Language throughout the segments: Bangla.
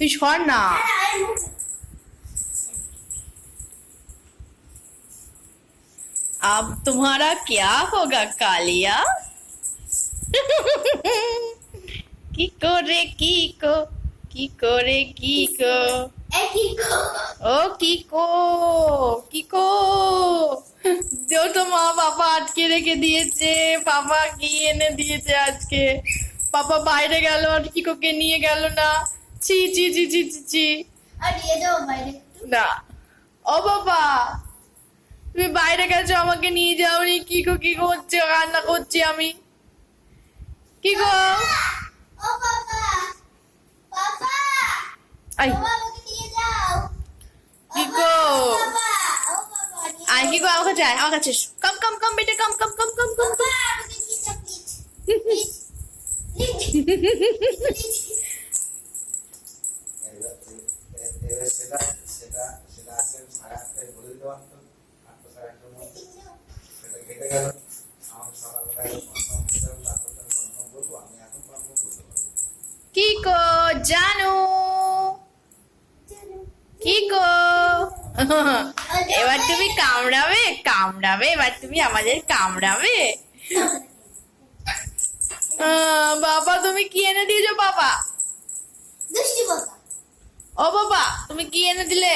তুই সর না अब तुम्हारा क्या होगा कालिया কি করে কি কো কি করে কি কো ও কি কো কি কো দেও তো মা বাবা আটকে রেখে দিয়েছে বাবা কি এনে দিয়েছে আজকে পাপা বাইরে গেল আর কি কোকে নিয়ে গেল না ছি ছি ছি ছি ছি ছি না। ও বাবা তুমি বাইরে গেছো আমাকে নিয়ে যাওনি। কি গো কি করছে কান্না করছি আমি। কি গো? আই। কি গো? আই কি গো? আমার কাছে আমার কাছে কম কম কম বেটে কম কম কম কম কম কম। এবার এ- এবার সেটা সেটা সেটা আছে সাড়ে আটটায় বলে দিতে পারতাম আটটা সাড়ে আটটার মধ্যে সেটা কেটে গেল আমাকে সকালবেলায় কনফার্ম তারপর তো করব আমি এখন কনফার্ম করতে পারব কি গো জানো এবার তুমি কামড়াবে কামড়াবে, এবার তুমি আমাদের কামড়াবে। বাবা, তুমি কি এনে দিয়েছ, বাবা? ও বাবা তুমি কি এনে দিলে?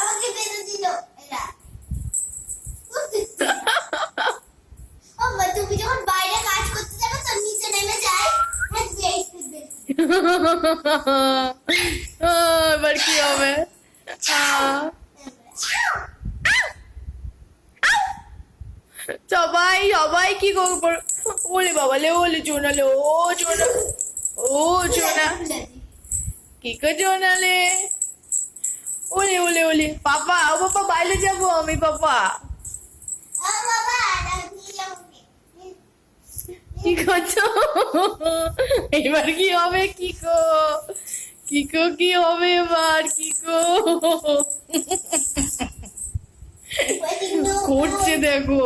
আমাকে বেঁধে দিল এরা। তুমি যখন বাইরে কাজ করতে যাবে তো নিচে নেমে যায় হ্যাঁ এবার কি হবে? সবাই সবাই কি করব? ওলে বাবা লে ওলে চোনালে ও চোনা ও চোনা কি করছ নালে ওলে ওলে ওলে পাপা ও পাপা বাইরে যাব আমি পাপা। কি করছ এবার কি হবে কি কো? কি কো কি হবে এবার কি কো? করছে দেখো।